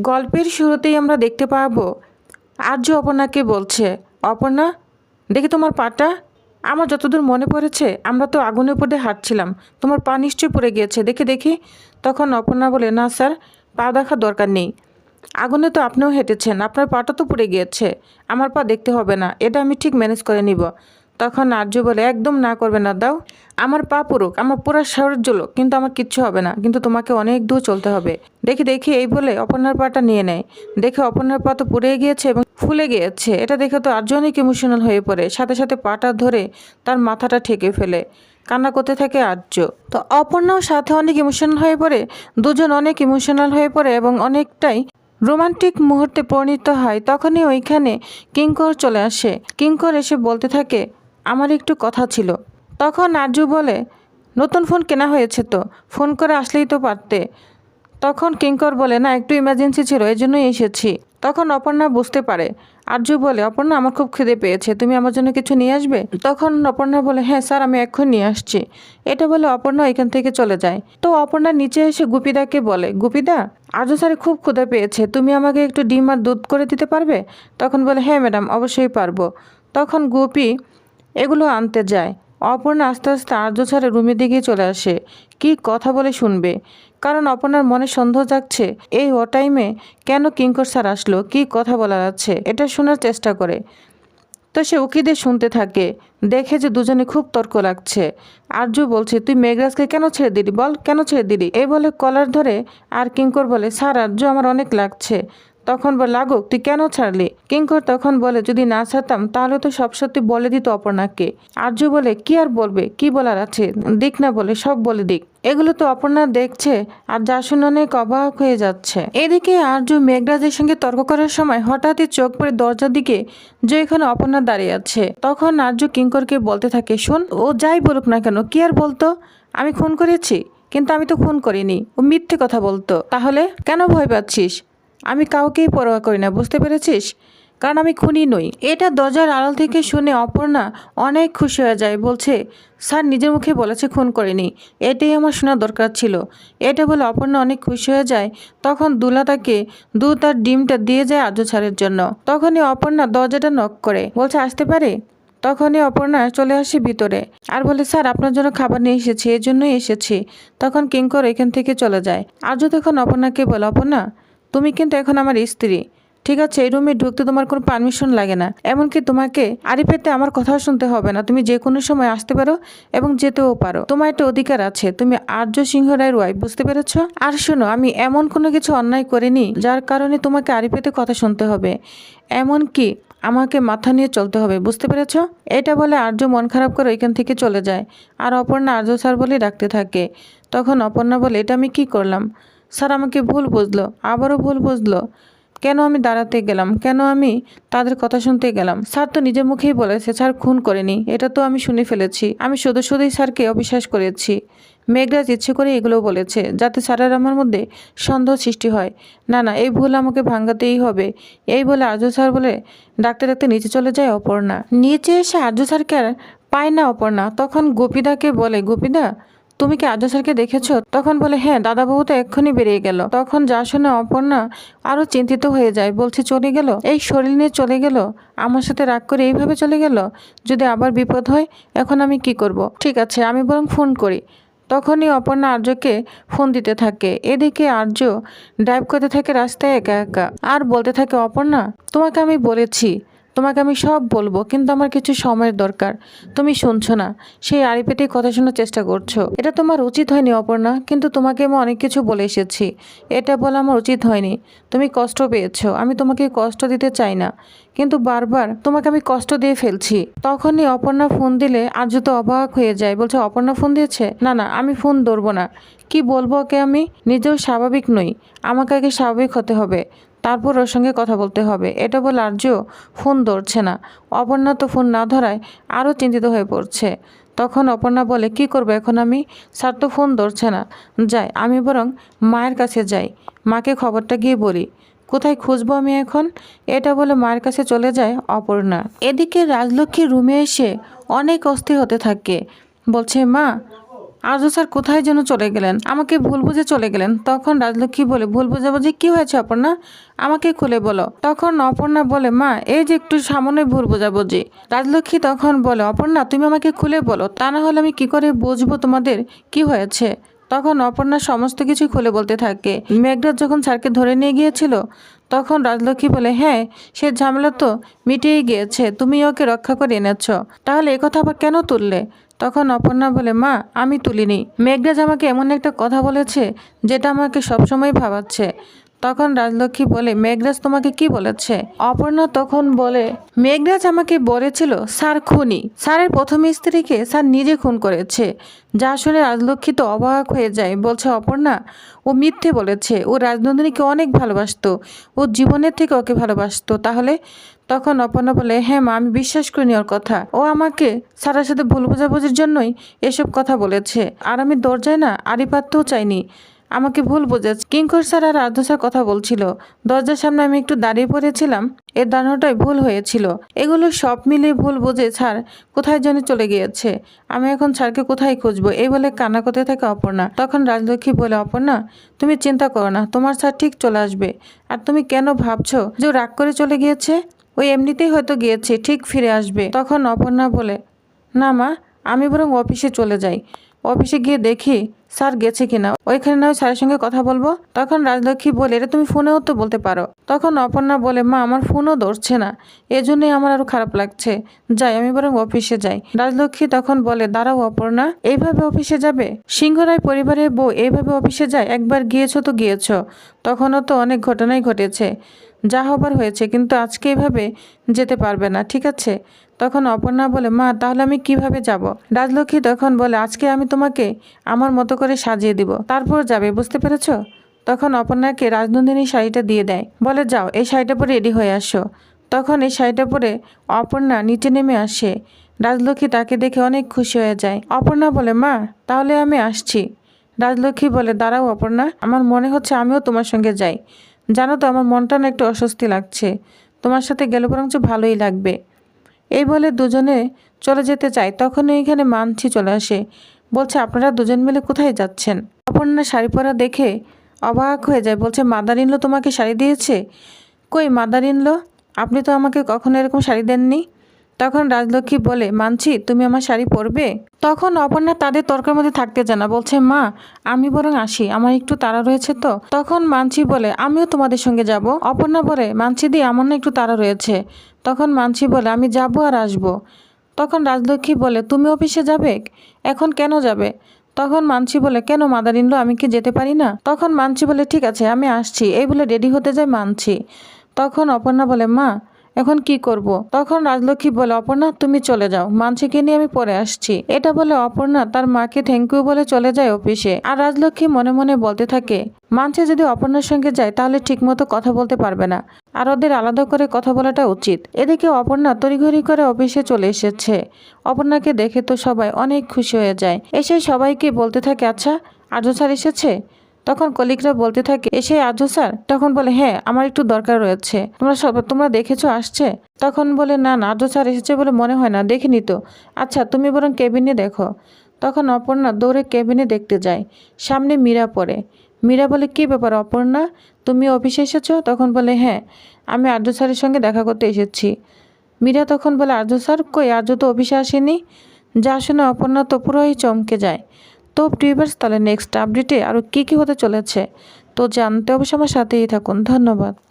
গল্পের শুরুতেই আমরা দেখতে পাবো আর্য অপর্ণাকে বলছে, অপর্ণা, দেখি তোমার পাটা। আমার যতদূর মনে পড়েছে, আমরা তো আগুনের উপর হাঁটছিলাম। তোমার পা নিশ্চয়ই পড়ে গিয়েছে। দেখে দেখি। তখন অপর্ণা বলে, না স্যার, পা দেখার দরকার নেই। আগুনে তো আপনিও হেঁটেছেন। আপনার পাটা তো পড়ে গিয়েছে। আমার পা দেখতে হবে না। এটা আমি ঠিক ম্যানেজ করে নিব। তখন আর্য বলে, একদম না করবে না, দাও। আমার পা পুরুক, আমার পুরো শরীর জ্বলুক কিন্তু আমার কিচ্ছু হবে না, কিন্তু তোমাকে অনেক দূর চলতে হবে। দেখি দেখি, এই বলে অপর্ণার পাটা নিয়ে নেয়। দেখে অপর্ণার পা তো পুড়ে গিয়েছে এবং ফুলে গিয়েছে। এটা দেখে তো আর্য অনেক ইমোশনাল হয়ে পড়ে। সাথে সাথে পাটা ধরে তার মাথাটা ঠেকে ফেলে। কান্না করতে থাকে আর্য তো অপর্ণাও সাথে অনেক ইমোশনাল হয়ে পড়ে, দুজন অনেক ইমোশনাল হয়ে পড়ে এবং অনেকটাই রোমান্টিক মুহূর্তে পরিণত হয়। তখনই ওইখানে কিঙ্কর চলে আসে। কিঙ্কর এসে বলতে থাকে আমার একটু কথা ছিল। তখন আর্য বলে, নতুন ফোন কেনা হয়েছে তো, ফোন করে আসলেই তো পারতে। তখন কিঙ্কর বলে, না, একটু ইমার্জেন্সি ছিল এই জন্যই এসেছি। তখন অপর্ণা বুঝতে পারে। আর্য বলে, অপর্ণা, আমার খুব খিদে পেয়েছে, তুমি আমার জন্য কিছু নিয়ে আসবে? তখন অপর্ণা বলে হ্যাঁ স্যার, আমি এক্ষুনি নিয়ে আসছি। এটা বলে অপর্ণা এখান থেকে চলে যায়। তো অপর্ণা নিচে এসে গুপিদাকে বলে, গুপিদা আর্য স্যার খুব ক্ষুধা পেয়েছে, তুমি আমাকে একটু ডিম আর দুধ করে দিতে পারবে? তখন বলে হ্যাঁ ম্যাডাম, অবশ্যই পারব। তখন গুপি এগুলো আনতে যায়। অপর্ণা আস্তে আস্তে আর্য স্যারের রুমের দিকে চলে আসে। কি কথা বলে শুনবে? কারণ অপর্ণার মনে সন্দেহ জাগছে, এই ও টাইমে কেন কিঙ্কর স্যার আসলো? কি কথা বলার আছে? এটা শোনার চেষ্টা করে। তো সে উকিদের শুনতে থাকে। দেখে যে দুজনে খুব তর্ক লাগছে। আর্য বলছে, তুই মেঘরাজকে কেন ছেড়ে দিলি? বল, কেন ছেড়ে দিলি? এই বলে কলার ধরে আর কিঙ্কর বলে, স্যার, আর্য আমার অনেক লাগছে। তখন বল লাগুক তুই কেন ছাড়লি? কিঙ্কর তখন বলে, যদি না ছাড়তাম, তাহলে তো সব সত্যি বলে দিত অপর্ণাকে। আর্য বলে, কি আর বলবে? কি বলার আছে? দিক না বলে, সব বলে দিক। এগুলো তো অপর্ণা দেখছে আর যা শুনে অনেক অবাক হয়ে যাচ্ছে। এদিকে আর্য মেঘরাজের সঙ্গে তর্ক করার সময় হঠাৎই চোখ পড়ে দরজার দিকে, যে এখানে অপর্ণা দাঁড়িয়ে আছে। তখন আর্য কিঙ্করকে বলতে থাকে, শোন, ও যাই বলুক না কেন, কি আর বলতো? আমি খুন করেছি, কিন্তু আমি তো খুন করিনি। ও মিথ্যে কথা বলতো। তাহলে কেন ভয় পাচ্ছিস? আমি কাউকেই পরোয়া করি না, বুঝতে পেরেছিস? কারণ আমি খুনি নই। এটা দরজার আড়াল থেকে শুনে অপর্ণা অনেক খুশি হয়ে যায়, বলছে, স্যার, নিজের মুখে বলেছে খুন করেনি। এটাই আমার শোনা দরকার ছিল। এটা বলে অপর্ণা অনেক খুশি হয়ে যায়। তখন দুলা তাকে দু তার ডিমটা দিয়ে যায় আর্য ছাড়ের জন্য। তখনই অপর্ণা দরজাটা নক করে, বলছে, আসতে পারে? তখনই অপর্ণা চলে আসে ভিতরে। আর বলে, স্যার, আপনার জন্য খাবার নিয়ে এসেছি এই জন্যই এসেছি। তখন কিঙ্কর এখান থেকে চলে যায়। আর্য তখন অপর্ণাকে বলে, অপর্ণা তুমি কিন্তু এখন আমার স্ত্রী, ঠিক আছে? এই রুমে ঢুকতে তোমার কোনো পারমিশন লাগে না। এমনকি তোমাকে আরিফেতে আমার কথাও শুনতে হবে না। তুমি যে কোনো সময় আসতে পারো এবং যেতেও পারো। তোমার একটা অধিকার আছে, তুমি আর্য সিংহ রায়ের ওয়াইফ বুঝতে পেরেছ? আর শোনো, আমি এমন কোনো কিছু অন্যায় করিনি যার কারণে তোমাকে আরিফেতে কথা শুনতে হবে। এমন কি আমাকে মাথা নিয়ে চলতে হবে, বুঝতে পেরেছ? এটা বলে আর্য মন খারাপ করে ওইখান থেকে চলে যায়। আর অপর্ণা আর্য স্যার বলে ডাকতে থাকে। তখন অপর্ণা বলে, এটা আমি কি করলাম? স্যার, আমাকে ভুল বুঝলো, আবারও ভুল বুঝলো। কেন আমি দাঁড়াতে গেলাম? কেন আমি তাদের কথা শুনতে গেলাম? স্যার তো নিজের মুখেই বলেছে, স্যার, খুন করেনি। এটা তো আমি শুনে ফেলেছি। আমি শুধু, শুধুই স্যারকে অবিশ্বাস করেছি। মেঘরাজ ইচ্ছে করে এগুলো বলেছে, যাতে স্যারের আমার মধ্যে সন্দেহ সৃষ্টি হয়। না না, এই ভুল আমাকে ভাঙাতেই হবে। এই বলে আর্য স্যার বলে ডাকতে ডাকতে নিচে চলে যায় অপর্ণা। নিচে এসে আর্য স্যারকে আর পায় না অপর্ণা। তখন গোপীদাকে বলে, গোপীদা তুমি কি আর্য স্যারকে দেখেছ? তখন বলে হ্যাঁ দাদাবাবু তো এক্ষুনি বেরিয়ে গেল। তখন যা শুনে অপর্ণা আরও চিন্তিত হয়ে যায়, বলছে, চলে গেল? এই শরীর নিয়ে চলে গেল? আমার সাথে রাগ করে এইভাবে চলে গেল? যদি আবার বিপদ হয়, এখন আমি কি করব? ঠিক আছে, আমি বরং ফোন করি। তখনই অপর্ণা আর্যকে ফোন দিতে থাকে। এদিকে আর্য ড্রাইভ করতে থাকে রাস্তায় একা একা। আর বলতে থাকে, অপর্ণা, তোমাকে আমি বলেছি তোমাকে আমি সব বলব, কিন্তু আমার কিছু সময়ের দরকার। তুমি শুনছো না, সেই আড়িপেটেই কথা শোনার চেষ্টা করছ। এটা তোমার উচিত হয়নি, অপর্ণা, কিন্তু তোমাকে আমি অনেক কিছু বলে এসেছি। এটা বলা আমার উচিত হয়নি। তুমি কষ্ট পেয়েছ, আমি তোমাকে কষ্ট দিতে চাই না। কিন্তু বারবার তোমাকে আমি কষ্ট দিয়ে ফেলছি। তখনই অপর্ণা ফোন দিলে আর্য তো অবাক হয়ে যায়, বলছে, অপর্ণা ফোন দিয়েছে? না না, আমি ফোন ধরবো না। কি বলব ওকে আমি? নিজেও স্বাভাবিক নই। আমাকে আগে স্বাভাবিক হতে হবে। তারপর ওর সঙ্গে কথা বলতে হবে। এটা বলে আর্য ফোন ধরছে না। অপর্ণা তো ফোন না ধরায় আরও চিন্তিত হয়ে পড়ছে। তখন অপর্ণা বলে, কি করব এখন আমি? স্যার তো ফোন ধরছে না। যাই, আমি বরং মায়ের কাছে যাই। মাকে খবরটা গিয়ে বলি, কোথায় খুঁজবো আমি এখন? এটা বলে মায়ের কাছে চলে যায় অপর্ণা। এদিকে রাজলক্ষ্মী রুমে এসে অনেক অস্থির হতে থাকে। বলছে, মা আর্য স্যার কোথায় যেন চলে গেলেন। আমাকে ভুল বুঝে চলে গেলেন। তখন রাজলক্ষ্মী বলে, ভুল বুঝাবুঝি কি হয়েছে অপর্ণা? আমাকে খুলে বলো। তখন অপর্ণা বলে, মা, এই যে একটু সামনে ভুল বোঝাবুঝি। রাজলক্ষ্মী তখন বলে, অপর্ণা, তুমি আমাকে খুলে বলো। তা না হলে আমি কি করে বুঝব তোমাদের কি হয়েছে? তখন অপর্ণা সমস্ত কিছু খুলে বলতে থাকে। মেঘরাজ যখন স্যারকে ধরে নিয়ে গিয়েছিল, তখন রাজলক্ষ্মী বলে হ্যাঁ সে ঝামেলা তো মিটিয়ে গিয়েছে। তুমি ওকে রক্ষা করে এনেছ। তাহলে কথা আবার কেন তুললে? তখন অপর্ণা বলে, মা, আমি তুলিনি। মেঘরাজ আমাকে এমন একটা কথা বলেছে, যেটা আমাকে সবসময় ভাবাচ্ছে। তখন রাজলক্ষ্মী বলে, মেঘরাজ তোমাকে কি বলেছে? অপর্ণা তখন বলে, মেঘরাজ আমাকে বলেছিল, স্যার, খুনি। স্যারের প্রথম স্ত্রীকে স্যার নিজে খুন করেছে। যা শুনে রাজলক্ষ্মী তো অবাক হয়ে যায়। বলছে, অপর্ণা, ও মিথ্যে বলেছে। ও রাজনন্দিনীকে অনেক ভালোবাসতো। ও জীবনের থেকে ওকে ভালোবাসতো। তাহলে? তখন অপর্ণা বলে হ্যাঁ মা, আমি বিশ্বাস করিনি ওর কথা। ও আমাকে স্যারের সাথে ভুল বোঝাবুঝির জন্যই এসব কথা বলেছে। আর আমি দরজায় না, আড়ি পাততেও চাইনি। আমাকে ভুল বুঝেছে। কিঙ্কর স্যার আর আর্ধ স্যার কথা বলছিল। দরজার সামনে আমি একটু দাঁড়িয়ে পড়েছিলাম। এর দাঁড়ানোটাই ভুল হয়েছিল। এগুলো সব মিলিয়ে ভুল বোঝে স্যার কোথায় যেন চলে গিয়েছে। আমি এখন স্যারকে কোথায় খুঁজবো? এই বলে কান্না করতে থাকে অপর্ণা। তখন রাজলক্ষ্মী বলে, অপর্ণা, তুমি চিন্তা করো না। তোমার স্যার ঠিক চলে আসবে। আর তুমি কেন ভাবছ যে রাগ করে চলে গিয়েছে? ওই এমনিতেই হয়তো গিয়েছে, ঠিক ফিরে আসবে। তখন অপর্ণা বলে, না মা, আমি বরং অফিসে চলে যাই। অফিসে গিয়ে দেখি স্যার গেছে কিনা? ওইখানে নয় স্যারের সঙ্গে কথা বলব? তখন রাজলক্ষ্মী বলে, এটা তুমি ফোনেও তো বলতে পারো। তখন অপর্ণা বলে, মা, আমার ফোনও ধরছে না। এজন্যই আমার আরও খারাপ লাগছে। যাই, আমি বরং অফিসে যাই। রাজলক্ষ্মী তখন বলে, দাঁড়াও অপর্ণা, এইভাবে অফিসে যাবে? সিংহরায় পরিবারের বউ এইভাবে অফিসে যায়? একবার গিয়েছো তো গিয়েছো। তখনও তো অনেক ঘটনাই ঘটেছে। যা হবার হয়েছে, কিন্তু আজকে এভাবে যেতে পারবে না, ঠিক আছে? তখন অপর্ণা বলে, মা, তাহলে আমি কীভাবে যাব? রাজলক্ষ্মী তখন বলে, আজকে আমি তোমাকে আমার মতো করে সাজিয়ে দিব। তারপর যাবে, বুঝতে পেরেছ? তখন অপর্ণাকে রাজনন্দিনী শাড়িটা দিয়ে দেয়। বলে, যাও, এই শাড়িটা পরে রেডি হয়ে আসো। তখন এই শাড়িটা পরে অপর্ণা নিচে নেমে আসে। রাজলক্ষ্মী তাকে দেখে অনেক খুশি হয়ে যায়। অপর্ণা বলে, মা, তাহলে আমি আসছি। রাজলক্ষ্মী বলে, দাঁড়াও অপর্ণা, আমার মনে হচ্ছে আমিও তোমার সঙ্গে যাই। জানো তো, আমার মনটা না একটু অস্বস্তি লাগছে। তোমার সাথে গেলে বরঞ্চ ভালোই লাগবে। এই বলে দুজনে চলে যেতে চায়। তখনই এখানে মানছি চলে আসে। বলছে, আপনারা দুজন মিলে কোথায় যাচ্ছেন? অপর্ণা শাড়ি পরা দেখে অবাক হয়ে যায়। বলছে, মাদারিনলো তোমাকে শাড়ি দিয়েছে? কই মাদার ইনলো আপনি তো আমাকে কখনো এরকম শাড়ি দেননি? তখন রাজলক্ষ্মী বলে, মানছি, তুমি আমার শাড়ি পরবে? তখন অপর্ণা তাদের তর্কের মধ্যে থাকতে জানা, বলছে, মা, আমি বরং আসি, আমার একটু তাড়া রয়েছে তো? তখন মানছি বলে, আমিও তোমাদের সঙ্গে যাব? অপর্ণা বলে, মানছি দি, আমার না একটু তাড়া রয়েছে। তখন মানছি বলে, আমি যাব আর আসব। তখন রাজলক্ষ্মী বলে, তুমি অফিসে যাবে? এখন কেন যাবে? তখন মানছি বলে, কেন মাদার আমি কি যেতে পারি না? তখন মানছি বলে, ঠিক আছে, আমি আসছি। এই বলে রেডি হতে যায় মানছি। তখন অপর্ণা বলে, মা এখন কি করব? তখন রাজলক্ষ্মী বলে, অপর্ণা, তুমি চলে যাও। মানসিকে নিয়ে আমি পরে আসছি। এটা বলে অপর্ণা তার মাকে থ্যাংক ইউ বলে চলে যায় অফিসে। আর রাজলক্ষ্মী মনে মনে বলতে থাকে মানছে যদি অপর্ণার সঙ্গে যায়, তাহলে ঠিকমতো কথা বলতে পারবে না। আর ওদের আলাদা করে কথা বলাটা উচিত। এদিকে অপর্ণা তড়িঘড়ি করে অফিসে চলে এসেছে। অপর্ণাকে দেখে তো সবাই অনেক খুশি হয়ে যায়। এসে সবাইকে বলতে থাকে আচ্ছা আর্য স্যার এসেছে? তখন কলিগরা বলতে থাকে, এসে আর্য স্যার? তখন বলে হ্যাঁ আমার একটু দরকার রয়েছে। তোমরা সব, তোমরা দেখেছ আসছে? তখন বলে, না না আর্য স্যার এসেছে বলে মনে হয় না দেখিনি তো আচ্ছা তুমি বরং কেবিনে দেখো। তখন অপর্ণা দৌড়ে কেবিনে দেখতে যায়। সামনে মীরা পড়ে। মীরা বলে, কী ব্যাপার অপর্ণা? তুমি অফিসে এসেছ? তখন বলে হ্যাঁ আমি আর্য স্যারের সঙ্গে দেখা করতে এসেছি। মীরা তখন বলে আর্য স্যার? কই আর্য তো অফিসে আসেনি? যা শুনে অপর্ণা তো পুরোই চমকে যায়। তো প্রিভার্স তাহলে নেক্সট আপডেটে আরও কী কী হতে চলেছে, তো জানতে অবশ্যই আমার সাথেই থাকুন। ধন্যবাদ।